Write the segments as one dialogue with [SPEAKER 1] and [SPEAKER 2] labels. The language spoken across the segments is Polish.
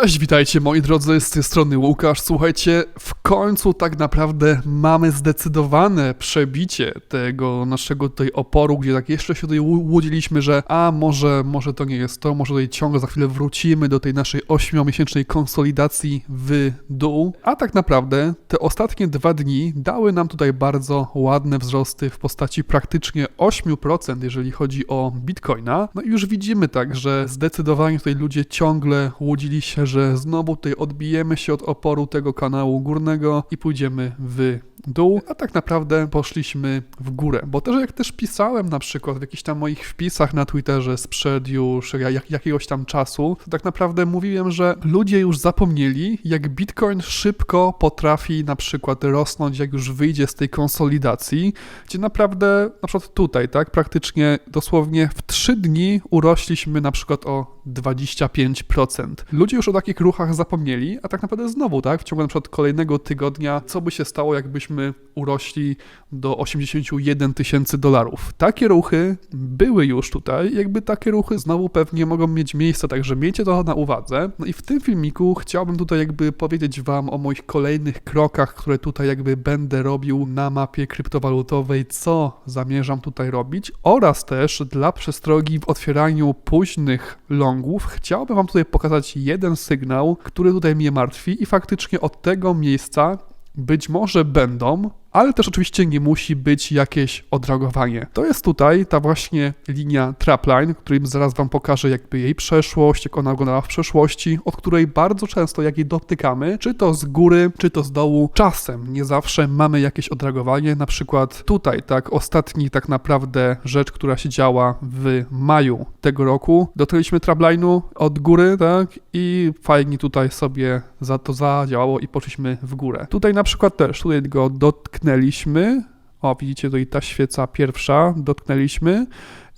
[SPEAKER 1] Cześć, witajcie moi drodzy, z tej strony Łukasz. Słuchajcie, w końcu tak naprawdę mamy zdecydowane przebicie tego naszego tutaj oporu, gdzie tak jeszcze się tutaj łu- łudziliśmy, że a może, może to nie jest to, może tutaj ciągle za chwilę wrócimy do tej naszej ośmiomiesięcznej konsolidacji w dół. A tak naprawdę te ostatnie dwa dni dały nam tutaj bardzo ładne wzrosty w postaci praktycznie 8%, jeżeli chodzi o Bitcoina. No i już widzimy tak, że zdecydowanie tutaj ludzie ciągle łudzili się, że znowu tutaj odbijemy się od oporu tego kanału górnego i pójdziemy w dół, a tak naprawdę poszliśmy w górę. Bo też jak też pisałem na przykład w jakichś tam moich wpisach na Twitterze sprzed już jak, jakiegoś tam czasu, to tak naprawdę mówiłem, że ludzie już zapomnieli, jak Bitcoin szybko potrafi na przykład rosnąć, jak już wyjdzie z tej konsolidacji, gdzie naprawdę na przykład tutaj, tak, praktycznie dosłownie w 3 dni urośliśmy na przykład o 25%. Ludzie już o takich ruchach zapomnieli, a tak naprawdę znowu, tak, w ciągu na przykład kolejnego tygodnia, co by się stało, jakbyśmy urośli do 81 tysięcy dolarów. Takie ruchy były już tutaj, jakby takie ruchy znowu pewnie mogą mieć miejsce, także miejcie to na uwadze. No i w tym filmiku chciałbym tutaj jakby powiedzieć wam o moich kolejnych krokach, które tutaj jakby będę robił na mapie kryptowalutowej, co zamierzam tutaj robić oraz też dla przestrogi w otwieraniu późnych longów chciałbym wam tutaj pokazać jeden sygnał, który tutaj mnie martwi i faktycznie od tego miejsca być może będą, ale też oczywiście nie musi być jakieś odreagowanie. To jest tutaj ta właśnie linia trapline, której zaraz wam pokażę jakby jej przeszłość, jak ona wyglądała w przeszłości, od której bardzo często jak jej dotykamy, czy to z góry, czy to z dołu, czasem, nie zawsze mamy jakieś odreagowanie, na przykład tutaj, tak, ostatni tak naprawdę rzecz, która się działa w maju tego roku, dotknęliśmy trapline'u od góry, tak, i fajnie tutaj sobie za to zadziałało i poszliśmy w górę. Tutaj na przykład też, tutaj go dotknęliśmy, o widzicie tutaj ta świeca pierwsza, dotknęliśmy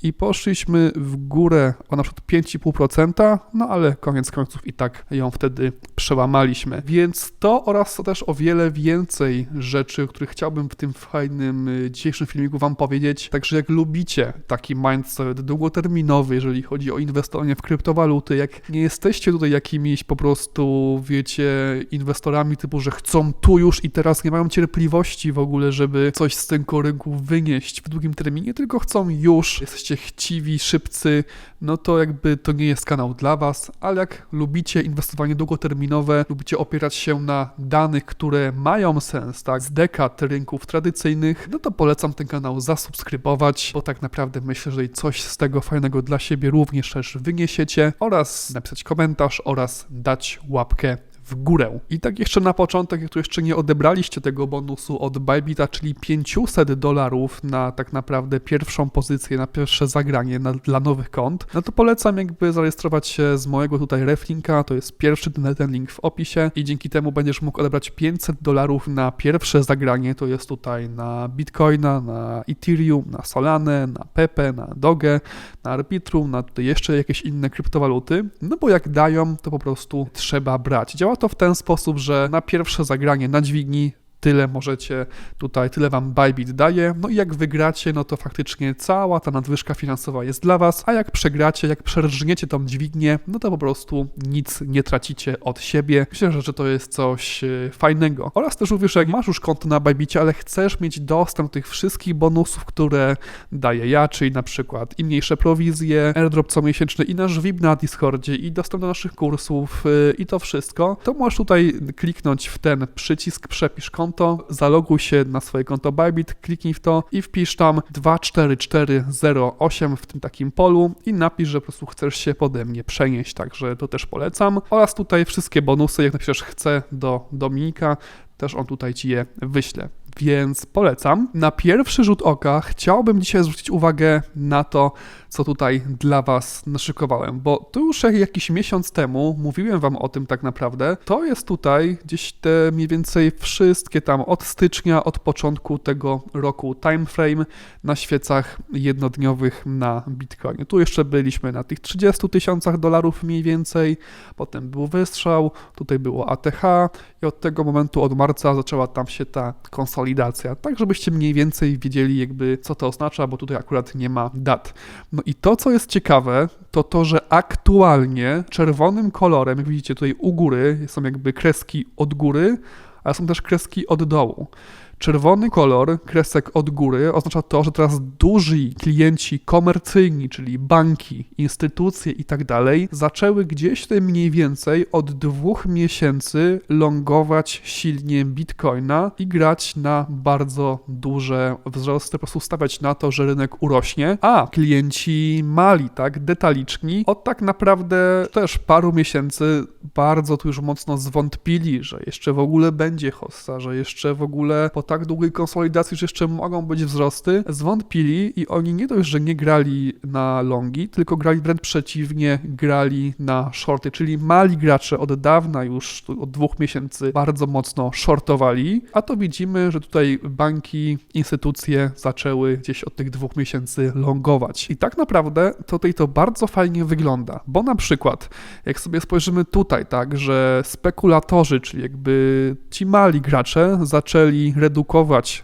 [SPEAKER 1] i poszliśmy w górę o na przykład 5,5%, no ale koniec końców i tak ją wtedy przełamaliśmy. Więc to oraz też o wiele więcej rzeczy, o których chciałbym w tym fajnym y, dzisiejszym filmiku Wam powiedzieć. Także jak lubicie taki mindset długoterminowy, jeżeli chodzi o inwestowanie w kryptowaluty, jak nie jesteście tutaj jakimiś po prostu, wiecie, inwestorami typu, że chcą tu już i teraz nie mają cierpliwości w ogóle, żeby coś z tego rynku wynieść w długim terminie, tylko chcą już, jesteście chciwi, szybcy, no to jakby to nie jest kanał dla Was, ale jak lubicie inwestowanie długoterminowe, lubicie opierać się na danych, które mają sens, tak, z dekad rynków tradycyjnych, no to polecam ten kanał zasubskrybować, bo tak naprawdę myślę, że coś z tego fajnego dla siebie również też wyniesiecie oraz napisać komentarz oraz dać łapkę w górę. I tak jeszcze na początek, jak tu jeszcze nie odebraliście tego bonusu od Bybita, czyli 500 dolarów na tak naprawdę pierwszą pozycję, na pierwsze zagranie na, dla nowych kont, no to polecam jakby zarejestrować się z mojego tutaj reflinka, to jest pierwszy ten, ten link w opisie. I dzięki temu będziesz mógł odebrać 500 dolarów na pierwsze zagranie, to jest tutaj na Bitcoina, na Ethereum, na Solanę, na Pepe, na Doge, na Arbitrum, na tutaj jeszcze jakieś inne kryptowaluty, no bo jak dają, to po prostu trzeba brać. Działa to w ten sposób, że na pierwsze zagranie na dźwigni tyle możecie tutaj, tyle wam Bybit daje. No i jak wygracie, no to faktycznie cała ta nadwyżka finansowa jest dla was, a jak przegracie, jak przerżniecie tą dźwignię, no to po prostu nic nie tracicie od siebie. Myślę, że to jest coś e, fajnego. Oraz też również, jak masz już konto na Bybicie, ale chcesz mieć dostęp do tych wszystkich bonusów, które daję ja, czyli na przykład i mniejsze prowizje, airdrop comiesięczny i nasz VIP na Discordzie i dostęp do naszych kursów e, i to wszystko, to możesz tutaj kliknąć w ten przycisk przepisz konto, zaloguj się na swoje konto Bybit, kliknij w to i wpisz tam 24408 w tym takim polu i napisz, że po prostu chcesz się pode mnie przenieść, także to też polecam. Oraz tutaj wszystkie bonusy, jak napiszesz chcę do Dominika, też on tutaj ci je wyśle. Więc polecam. Na pierwszy rzut oka chciałbym dzisiaj zwrócić uwagę na to, co tutaj dla Was naszykowałem, bo tu już jakiś miesiąc temu mówiłem Wam o tym tak naprawdę. To jest tutaj gdzieś te mniej więcej wszystkie tam od stycznia, od początku tego roku timeframe na świecach jednodniowych na Bitcoinie. Tu jeszcze byliśmy na tych 30 tysiącach dolarów mniej więcej, potem był wystrzał, tutaj było ATH i od tego momentu, od marca zaczęła tam się ta konsolidacja, tak żebyście mniej więcej wiedzieli jakby co to oznacza, bo tutaj akurat nie ma dat. No i to, co jest ciekawe, to to, że aktualnie czerwonym kolorem, jak widzicie tutaj u góry, są jakby kreski od góry, ale są też kreski od dołu. Czerwony kolor, kresek od góry, oznacza to, że teraz duży klienci komercyjni, czyli banki, instytucje i tak zaczęły gdzieś tutaj mniej więcej od dwóch miesięcy longować silnie bitcoina i grać na bardzo duże wzrosty, po prostu stawiać na to, że rynek urośnie, a klienci mali, tak, detaliczni, od tak naprawdę też paru miesięcy bardzo tu już mocno zwątpili, że jeszcze w ogóle będzie hossa, że jeszcze w ogóle po tak długiej konsolidacji, że jeszcze mogą być wzrosty, zwątpili i oni nie dość, że nie grali na longi, tylko grali wręcz przeciwnie, grali na shorty, czyli mali gracze od dawna już, od dwóch miesięcy bardzo mocno shortowali, a to widzimy, że tutaj banki, instytucje zaczęły gdzieś od tych dwóch miesięcy longować. I tak naprawdę tutaj to bardzo fajnie wygląda, bo na przykład, jak sobie spojrzymy tutaj, tak, że spekulatorzy, czyli jakby ci mali gracze zaczęli redukować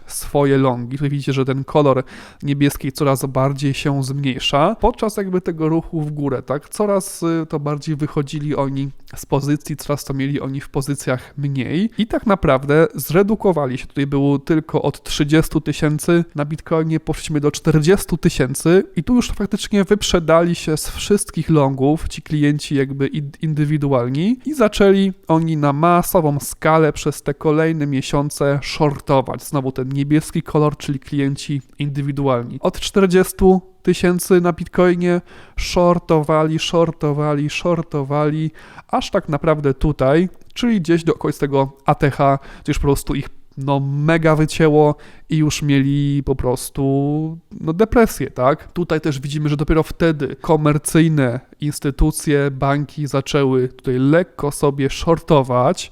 [SPEAKER 1] swoje longi. Tutaj widzicie, że ten kolor niebieski coraz bardziej się zmniejsza. Podczas jakby tego ruchu w górę, tak, coraz y, to bardziej wychodzili oni z pozycji, coraz to mieli oni w pozycjach mniej i tak naprawdę zredukowali się. Tutaj było tylko od 30 tysięcy na Bitcoinie poszliśmy do 40 tysięcy i tu już faktycznie wyprzedali się z wszystkich longów, ci klienci jakby indywidualni i zaczęli oni na masową skalę przez te kolejne miesiące shortować. Znowu ten niebieski kolor, czyli klienci indywidualni. Od 40 tysięcy na Bitcoinie shortowali, shortowali, shortowali, aż tak naprawdę tutaj, czyli gdzieś do tego ATH, gdzieś po prostu ich no mega wycięło i już mieli po prostu no depresję, tak? Tutaj też widzimy, że dopiero wtedy komercyjne instytucje, banki zaczęły tutaj lekko sobie shortować,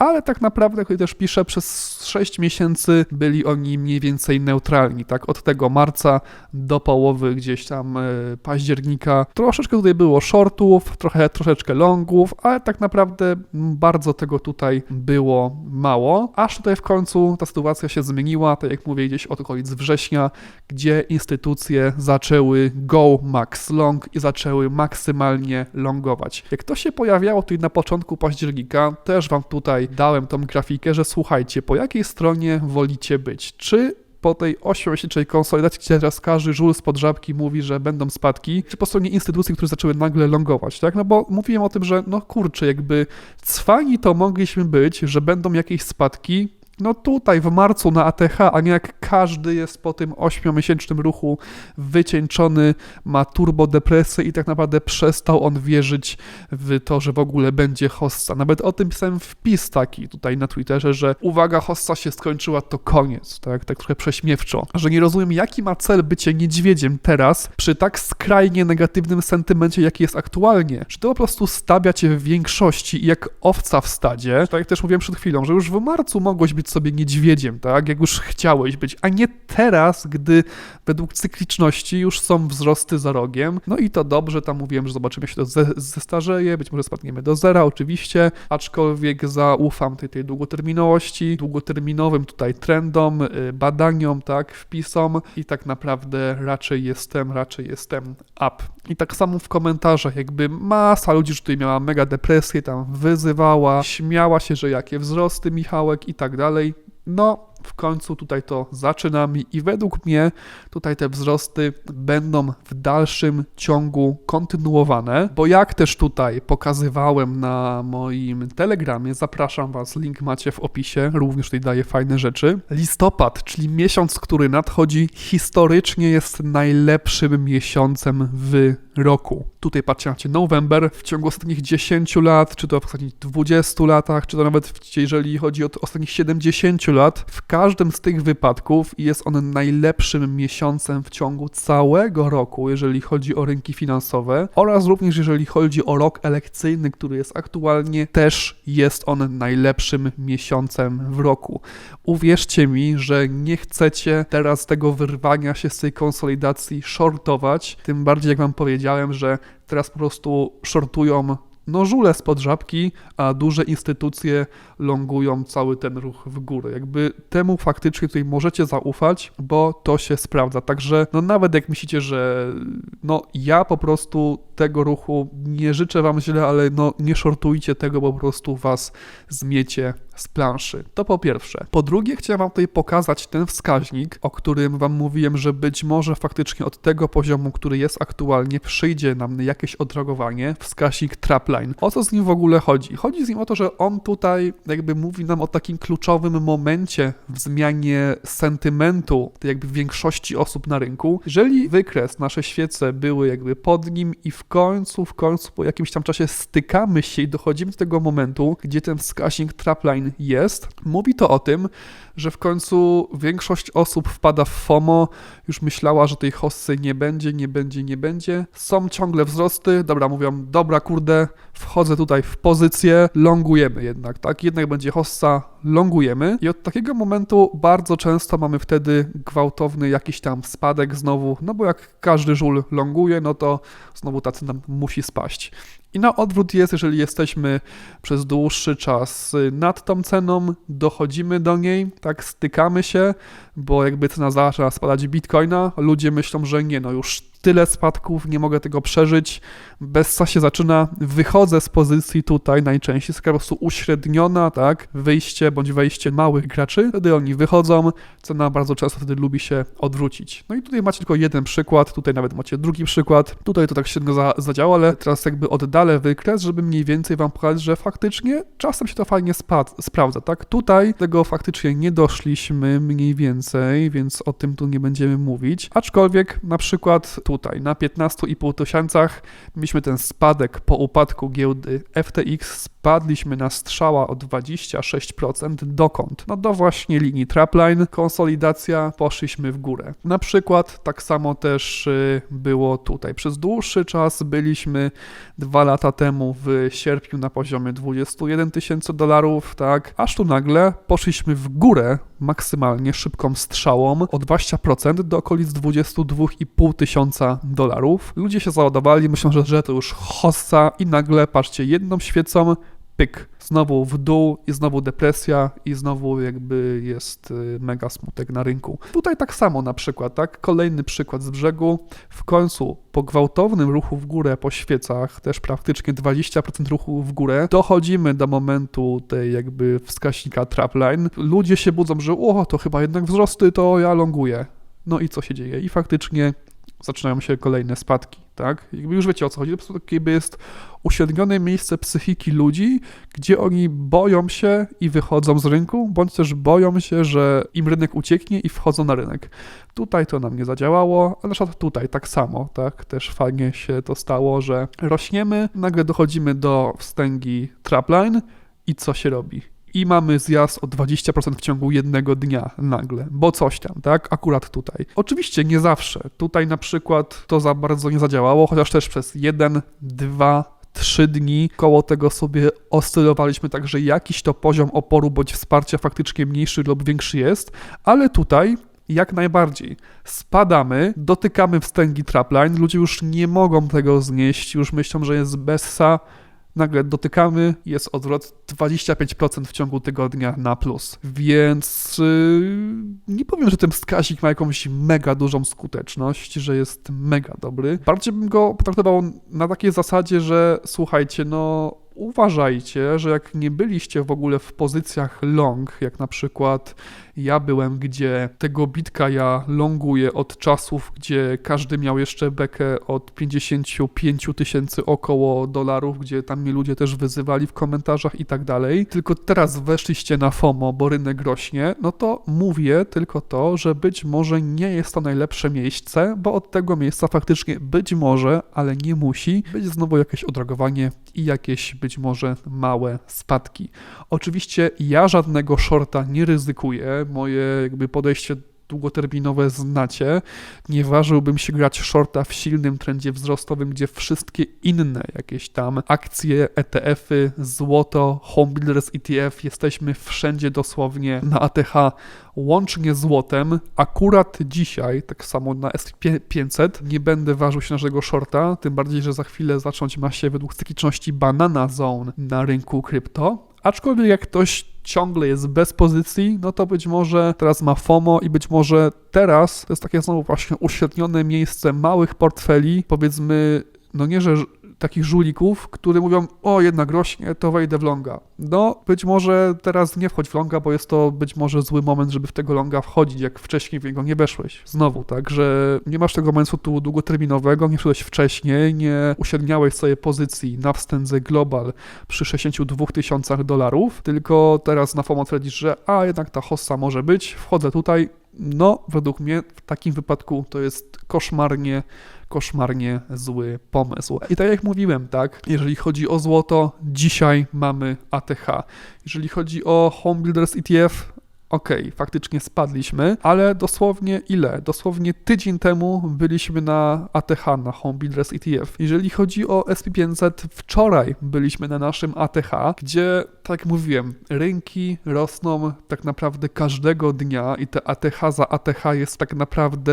[SPEAKER 1] ale tak naprawdę, też piszę, przez 6 miesięcy byli oni mniej więcej neutralni, tak? Od tego marca do połowy gdzieś tam e, października. Troszeczkę tutaj było shortów, trochę, troszeczkę longów, ale tak naprawdę bardzo tego tutaj było mało, aż tutaj w końcu ta sytuacja się zmieniła, tak jak mówię, gdzieś od okolic września, gdzie instytucje zaczęły go max long i zaczęły maksymalnie longować. Jak to się pojawiało tutaj na początku października, też wam tutaj dałem tą grafikę, że słuchajcie, po jakiej stronie wolicie być? Czy po tej 8-miesięcznej konsolidacji, gdzie teraz każdy żul z podżabki mówi, że będą spadki, czy po stronie instytucji, które zaczęły nagle longować, tak? No bo mówiłem o tym, że no kurczę, jakby cwani to mogliśmy być, że będą jakieś spadki, no tutaj w marcu na ATH, a nie jak każdy jest po tym 8-miesięcznym ruchu wycieńczony, ma turbodepresję i tak naprawdę przestał on wierzyć w to, że w ogóle będzie hossa. Nawet o tym pisałem wpis taki tutaj na Twitterze, że uwaga, hossa się skończyła, to koniec, tak, tak trochę prześmiewczo, że nie rozumiem, jaki ma cel bycie niedźwiedziem teraz przy tak skrajnie negatywnym sentymencie, jaki jest aktualnie. Czy to po prostu stawia cię w większości jak owca w stadzie, tak jak też mówiłem przed chwilą, że już w marcu mogłeś być sobie niedźwiedziem, tak? Jak już chciałeś być, a nie teraz, gdy według cykliczności już są wzrosty za rogiem. No i to dobrze, tam mówiłem, że zobaczymy, jak się to ze, zestarzeje, być może spadniemy do zera, oczywiście, aczkolwiek zaufam tej, tej długoterminowości, długoterminowym tutaj trendom, y, badaniom, tak, wpisom i tak naprawdę raczej jestem, raczej jestem up. I tak samo w komentarzach, jakby masa ludzi, że tutaj miała mega depresję, tam wyzywała, śmiała się, że jakie wzrosty Michałek i tak dalej. No, w końcu tutaj to zaczynamy i według mnie tutaj te wzrosty będą w dalszym ciągu kontynuowane, bo jak też tutaj pokazywałem na moim telegramie, zapraszam Was, link macie w opisie, również tutaj daję fajne rzeczy. Listopad, czyli miesiąc, który nadchodzi, historycznie jest najlepszym miesiącem w roku. Tutaj patrzcie, macie November w ciągu ostatnich 10 lat, czy to w ostatnich 20 latach, czy to nawet jeżeli chodzi o ostatnich 70 lat, w każdym z tych wypadków jest on najlepszym miesiącem w ciągu całego roku, jeżeli chodzi o rynki finansowe oraz również jeżeli chodzi o rok elekcyjny, który jest aktualnie, też jest on najlepszym miesiącem w roku. Uwierzcie mi, że nie chcecie teraz tego wyrwania się z tej konsolidacji shortować, tym bardziej jak wam powiedziałem, że teraz po prostu shortują no żule spod żabki, a duże instytucje longują cały ten ruch w górę. Jakby temu faktycznie tutaj możecie zaufać, bo to się sprawdza. Także no nawet jak myślicie, że no ja po prostu tego ruchu nie życzę wam źle, ale no nie shortujcie tego, po prostu was zmiecie z planszy. To po pierwsze. Po drugie, chciałem Wam tutaj pokazać ten wskaźnik, o którym Wam mówiłem, że być może faktycznie od tego poziomu, który jest aktualnie, przyjdzie nam jakieś odreagowanie, wskaźnik trapline. O co z nim w ogóle chodzi? Chodzi z nim o to, że on tutaj jakby mówi nam o takim kluczowym momencie w zmianie sentymentu jakby większości osób na rynku. Jeżeli wykres, nasze świece były jakby pod nim i w końcu, w końcu po jakimś tam czasie stykamy się i dochodzimy do tego momentu, gdzie ten wskaźnik trapline jest, mówi to o tym, że w końcu większość osób wpada w FOMO, już myślała, że tej hossy nie będzie, nie będzie, nie będzie. Są ciągle wzrosty, dobra, mówią, dobra, kurde, wchodzę tutaj w pozycję, longujemy jednak, tak? Jednak będzie hossa, longujemy i od takiego momentu bardzo często mamy wtedy gwałtowny jakiś tam spadek znowu, no bo jak każdy żul longuje, no to znowu ta cena musi spaść. I na odwrót jest, jeżeli jesteśmy przez dłuższy czas nad tą ceną, dochodzimy do niej, tak, stykamy się, bo jakby cena zaczyna spadać bitcoina, ludzie myślą, że nie, no już tyle spadków, nie mogę tego przeżyć. Bessa się zaczyna, wychodzę z pozycji tutaj najczęściej, jest po prostu uśredniona, tak, wyjście bądź wejście małych graczy, wtedy oni wychodzą, cena bardzo często wtedy lubi się odwrócić. No i tutaj macie tylko jeden przykład, tutaj nawet macie drugi przykład, tutaj to tak średnio za, zadziała, ale teraz jakby oddalę wykres, żeby mniej więcej wam pokazać, że faktycznie czasem się to fajnie spad, sprawdza, tak, tutaj tego faktycznie nie doszliśmy mniej więcej, więc o tym tu nie będziemy mówić, aczkolwiek na przykład tutaj. Na 15,5 tysiącach mieliśmy ten spadek po upadku giełdy FTX, spadliśmy na strzała o 26%. Dokąd? No do właśnie linii trapline, konsolidacja, poszliśmy w górę. Na przykład tak samo też y, było tutaj. Przez dłuższy czas byliśmy dwa lata temu w sierpniu na poziomie 21 tysięcy dolarów, tak, aż tu nagle poszliśmy w górę maksymalnie szybką strzałą o 20% do okolic 22,5 tysiąca dolarów. Ludzie się załadowali, myślą, że, że to już hossa i nagle, patrzcie, jedną świecą pyk, znowu w dół i znowu depresja i znowu jakby jest y, mega smutek na rynku. Tutaj tak samo na przykład, tak? Kolejny przykład z brzegu. W końcu po gwałtownym ruchu w górę po świecach, też praktycznie 20% ruchu w górę, dochodzimy do momentu tej jakby wskaźnika trapline. Ludzie się budzą, że o, to chyba jednak wzrosty, to ja longuję. No i co się dzieje? I faktycznie zaczynają się kolejne spadki, tak? Jakby już wiecie o co chodzi, to po prostu jakby jest uśrednione miejsce psychiki ludzi, gdzie oni boją się i wychodzą z rynku, bądź też boją się, że im rynek ucieknie i wchodzą na rynek. Tutaj to nam nie zadziałało, ale na przykład tutaj tak samo, tak? Też fajnie się to stało, że rośniemy, nagle dochodzimy do wstęgi trapline i co się robi? I mamy zjazd o 20% w ciągu jednego dnia nagle, bo coś tam, tak? Akurat tutaj. Oczywiście nie zawsze. Tutaj na przykład to za bardzo nie zadziałało, chociaż też przez jeden, dwa, trzy dni koło tego sobie oscylowaliśmy, także jakiś to poziom oporu bądź wsparcia faktycznie mniejszy lub większy jest, ale tutaj jak najbardziej. Spadamy, dotykamy wstęgi trapline, ludzie już nie mogą tego znieść, już myślą, że jest bessa, nagle dotykamy, jest odwrot 25% w ciągu tygodnia na plus. Więc yy, nie powiem, że ten wskaźnik ma jakąś mega dużą skuteczność, że jest mega dobry. Bardziej bym go potraktował na takiej zasadzie, że słuchajcie, no uważajcie, że jak nie byliście w ogóle w pozycjach long, jak na przykład ja byłem, gdzie tego bitka ja longuję od czasów, gdzie każdy miał jeszcze bekę od 55 tysięcy około dolarów, gdzie tam mi ludzie też wyzywali w komentarzach i tak dalej. Tylko teraz weszliście na FOMO, bo rynek rośnie, no to mówię tylko to, że być może nie jest to najlepsze miejsce, bo od tego miejsca faktycznie być może, ale nie musi być znowu jakieś odreagowanie i jakieś być może małe spadki. Oczywiście ja żadnego shorta nie ryzykuję, moje jakby podejście długoterminowe znacie, nie ważyłbym się grać shorta w silnym trendzie wzrostowym, gdzie wszystkie inne jakieś tam akcje, ETF-y, złoto, home builders ETF, jesteśmy wszędzie dosłownie na ATH łącznie złotem. Akurat dzisiaj, tak samo na SP500, nie będę ważył się naszego shorta, tym bardziej, że za chwilę zacząć ma się według cykliczności banana zone na rynku krypto. Aczkolwiek jak ktoś ciągle jest bez pozycji, no to być może teraz ma FOMO i być może teraz to jest takie znowu właśnie uśrednione miejsce małych portfeli, powiedzmy, no nie, że takich żulików, które mówią, o jednak rośnie, to wejdę w longa. No, być może teraz nie wchodź w longa, bo jest to być może zły moment, żeby w tego longa wchodzić, jak wcześniej w niego nie weszłeś. Znowu, tak, że nie masz tego momentu długoterminowego, nie wszedłeś wcześniej, nie uśredniałeś sobie pozycji na wstędze global przy 62 tysiącach dolarów, tylko teraz na FOMO twierdzisz, że a jednak ta hossa może być, wchodzę tutaj, no, według mnie w takim wypadku to jest koszmarnie koszmarnie zły pomysł. I tak jak mówiłem, tak, jeżeli chodzi o złoto, dzisiaj mamy ATH. Jeżeli chodzi o Home Builders ETF, okej, okay, faktycznie spadliśmy, ale dosłownie ile? Dosłownie tydzień temu byliśmy na ATH, na Home Builders ETF. Jeżeli chodzi o SP500, wczoraj byliśmy na naszym ATH, gdzie, tak jak mówiłem, rynki rosną tak naprawdę każdego dnia i te ATH za ATH jest tak naprawdę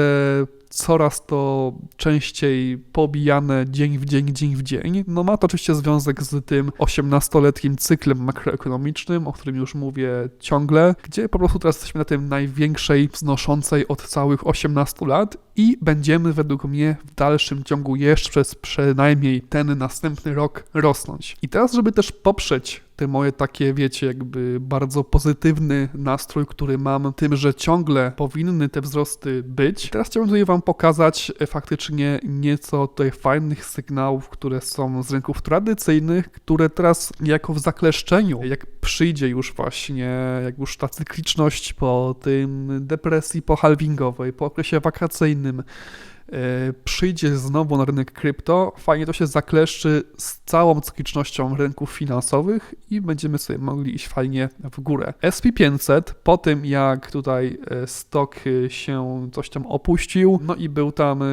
[SPEAKER 1] coraz to częściej pobijane dzień w dzień, dzień w dzień. No ma to oczywiście związek z tym 18-letnim cyklem makroekonomicznym, o którym już mówię ciągle, gdzie po prostu teraz jesteśmy na tym największej wznoszącej od całych 18 lat i będziemy według mnie w dalszym ciągu jeszcze przez przynajmniej ten następny rok rosnąć. I teraz, żeby też poprzeć te moje takie, wiecie, jakby bardzo pozytywny nastrój, który mam tym, że ciągle powinny te wzrosty być. Teraz chciałbym tutaj Wam pokazać e, faktycznie nieco tutaj fajnych sygnałów, które są z rynków tradycyjnych, które teraz jako w zakleszczeniu, jak przyjdzie już właśnie, jak już ta cykliczność po tym depresji po halvingowej, po okresie wakacyjnym, przyjdzie znowu na rynek krypto, fajnie to się zakleszczy z całą cyklicznością rynków finansowych i będziemy sobie mogli iść fajnie w górę. SP500 po tym jak tutaj e, stok się coś tam opuścił, no i był tam e,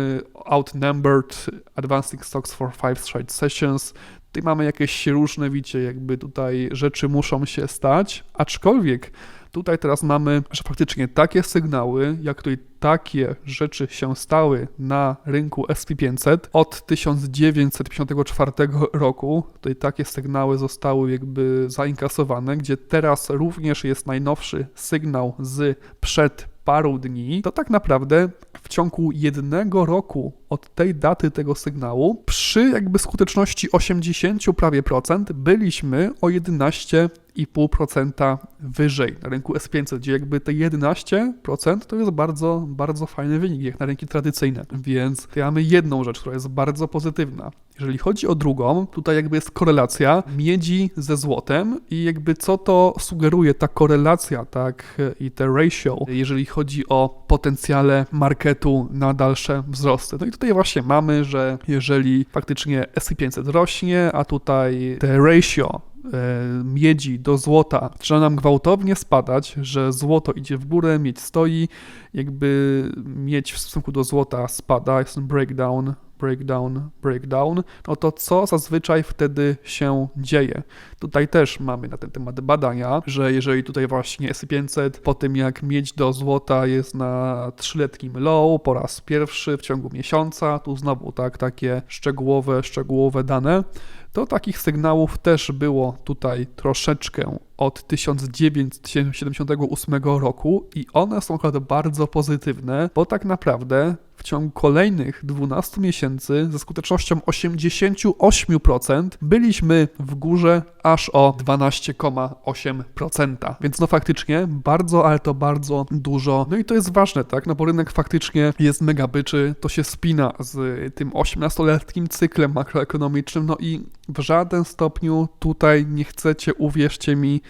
[SPEAKER 1] outnumbered advancing stocks for five straight sessions, tutaj mamy jakieś różne, widzicie, jakby tutaj rzeczy muszą się stać, aczkolwiek Tutaj teraz mamy, że faktycznie takie sygnały, jak tutaj takie rzeczy się stały na rynku SP500 od 1954 roku. Tutaj takie sygnały zostały jakby zainkasowane, gdzie teraz również jest najnowszy sygnał z przed paru dni, to tak naprawdę w ciągu jednego roku od tej daty tego sygnału przy jakby skuteczności 80 prawie procent byliśmy o 11,5% wyżej na rynku S500, gdzie jakby te 11% to jest bardzo, bardzo fajny wynik jak na rynki tradycyjne. Więc mamy jedną rzecz, która jest bardzo pozytywna. Jeżeli chodzi o drugą, tutaj jakby jest korelacja miedzi ze złotem i jakby co to sugeruje ta korelacja, tak, i te ratio, jeżeli chodzi o potencjale marketu na dalsze wzrosty. No i tutaj właśnie mamy, że jeżeli faktycznie S&P 500 rośnie, a tutaj te ratio e, miedzi do złota zaczyna nam gwałtownie spadać, że złoto idzie w górę, miedź stoi, jakby miedź w stosunku do złota spada, jest ten breakdown breakdown, breakdown, no to co zazwyczaj wtedy się dzieje? Tutaj też mamy na ten temat badania, że jeżeli tutaj właśnie S500 po tym jak miedź do złota jest na trzyletnim low po raz pierwszy w ciągu miesiąca, tu znowu tak, takie szczegółowe, szczegółowe dane, to takich sygnałów też było tutaj troszeczkę od 1978 roku i one są akurat bardzo pozytywne, bo tak naprawdę w ciągu kolejnych 12 miesięcy ze skutecznością 88% byliśmy w górze aż o 12,8%. Więc no faktycznie bardzo, ale to bardzo dużo. No i to jest ważne, tak? No bo rynek faktycznie jest mega byczy, to się spina z tym 18-letnim cyklem makroekonomicznym, no i w żaden stopniu tutaj nie chcecie, uwierzcie mi,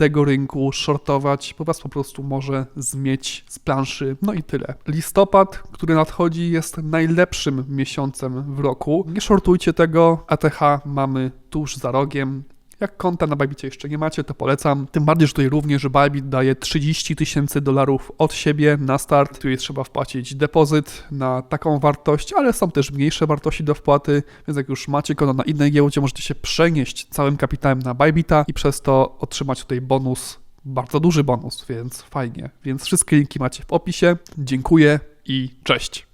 [SPEAKER 1] tego rynku shortować, bo was po prostu może zmieć z planszy. No i tyle. Listopad, który nadchodzi, jest najlepszym miesiącem w roku. Nie shortujcie tego. ATH mamy tuż za rogiem Jak konta na Bybit jeszcze nie macie, to polecam. Tym bardziej, że tutaj również Bybit daje 30 tysięcy dolarów od siebie na start. Tutaj trzeba wpłacić depozyt na taką wartość, ale są też mniejsze wartości do wpłaty, więc jak już macie konto na innej giełdzie, możecie się przenieść całym kapitałem na Bybita i przez to otrzymać tutaj bonus, bardzo duży bonus, więc fajnie. Więc wszystkie linki macie w opisie. Dziękuję i cześć.